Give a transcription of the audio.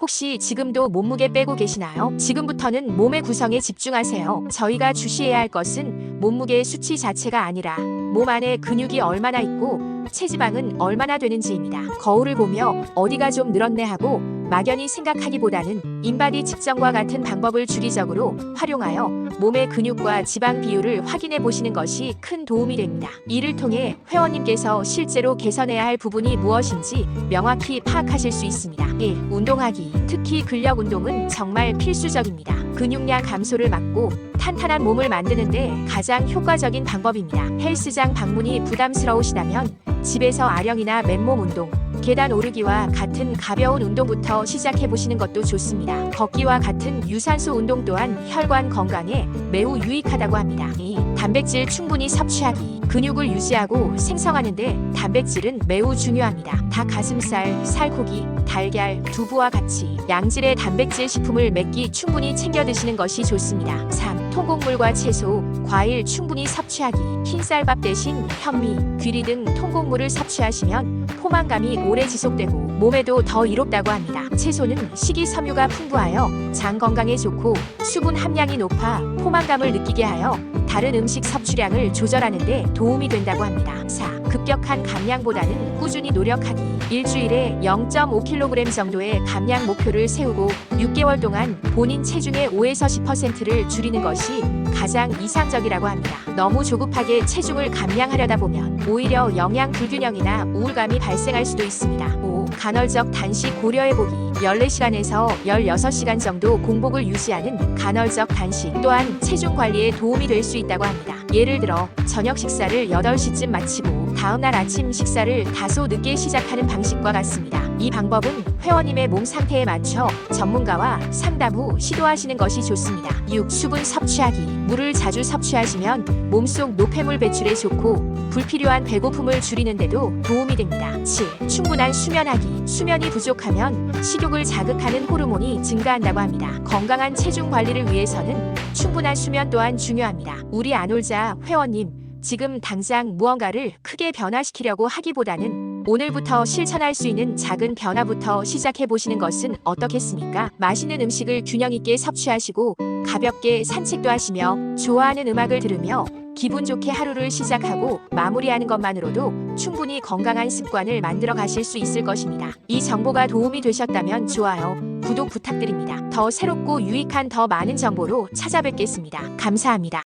혹시 지금도 몸무게 빼고 계시나요? 지금부터는 몸의 구성에 집중하세요. 저희가 주시해야 할 것은 몸무게 수치 자체가 아니라 몸 안에 근육이 얼마나 있고 체지방은 얼마나 되는지입니다. 거울을 보며 어디가 좀 늘었네 하고 막연히 생각하기보다는 인바디 측정과 같은 방법을 주기적으로 활용하여 몸의 근육과 지방 비율을 확인해 보시는 것이 큰 도움이 됩니다. 이를 통해 회원님께서 실제로 개선해야 할 부분이 무엇인지 명확히 파악하실 수 있습니다. 1. 운동하기. 특히 근력 운동은 정말 필수적입니다. 근육량 감소를 막고 탄탄한 몸을 만드는데 가장 효과적인 방법입니다. 헬스장 방문이 부담스러우시다면 집에서 아령이나 맨몸 운동, 계단 오르기와 같은 가벼운 운동부터 시작해 보시는 것도 좋습니다. 걷기와 같은 유산소 운동 또한 혈관 건강에 매우 유익하다고 합니다. 2. 단백질 충분히 섭취하기. 근육을 유지하고 생성하는데 단백질은 매우 중요합니다. 닭 가슴살, 살코기, 달걀, 두부와 같이 양질의 단백질 식품을 몇끼 충분히 챙겨 드시는 것이 좋습니다. 3. 통곡물과 채소, 과일 충분히 섭취하기. 흰쌀밥 대신 현미, 귀리 등 통곡물을 섭취하시면 포만감이 오래 지속되고 몸에도 더 이롭다고 합니다. 채소는 식이섬유가 풍부하여 장 건강에 좋고 수분 함량이 높아 포만감을 느끼게 하여 다른 음식 섭취량을 조절하는 데 도움이 된다고 합니다. 4. 급격한 감량보다는 꾸준히 노력하기. 일주일에 0.5kg 정도의 감량 목표를 세우고 6개월 동안 본인 체중의 5에서 10%를 줄이는 것이 가장 이상적이라고 합니다. 너무 조급하게 체중을 감량하려다 보면 오히려 영양 불균형이나 우울감이 발생할 수도 있습니다. 5. 간헐적 단식 고려해보기 14시간에서 16시간 정도 공복을 유지하는 간헐적 단식 또한 체중 관리에 도움이 될 수 있다고 합니다. 예를 들어 저녁 식사를 8시쯤 마치고 다음날 아침 식사를 다소 늦게 시작하는 방식과 같습니다. 이 방법은 회원님의 몸 상태에 맞춰 전문가와 상담 후 시도하시는 것이 좋습니다. 6. 수분 섭취하기 물을 자주 섭취하시면 몸속 노폐물 배출에 좋고 불필요한 배고픔을 줄이는데도 도움이 됩니다. 7. 충분한 수면하기 수면이 부족하면 식욕을 자극하는 호르몬이 증가한다고 합니다. 건강한 체중 관리를 위해서는 충분한 수면 또한 중요합니다. 우리 안올자 회원님 지금 당장 무언가를 크게 변화시키려고 하기보다는 오늘부터 실천할 수 있는 작은 변화부터 시작해 보시는 것은 어떻겠습니까? 맛있는 음식을 균형 있게 섭취하시고 가볍게 산책도 하시며 좋아하는 음악을 들으며 기분 좋게 하루를 시작하고 마무리하는 것만으로도 충분히 건강한 습관을 만들어 가실 수 있을 것입니다. 이 정보가 도움이 되셨다면 좋아요, 구독 부탁드립니다. 더 새롭고 유익한 더 많은 정보로 찾아뵙겠습니다. 감사합니다.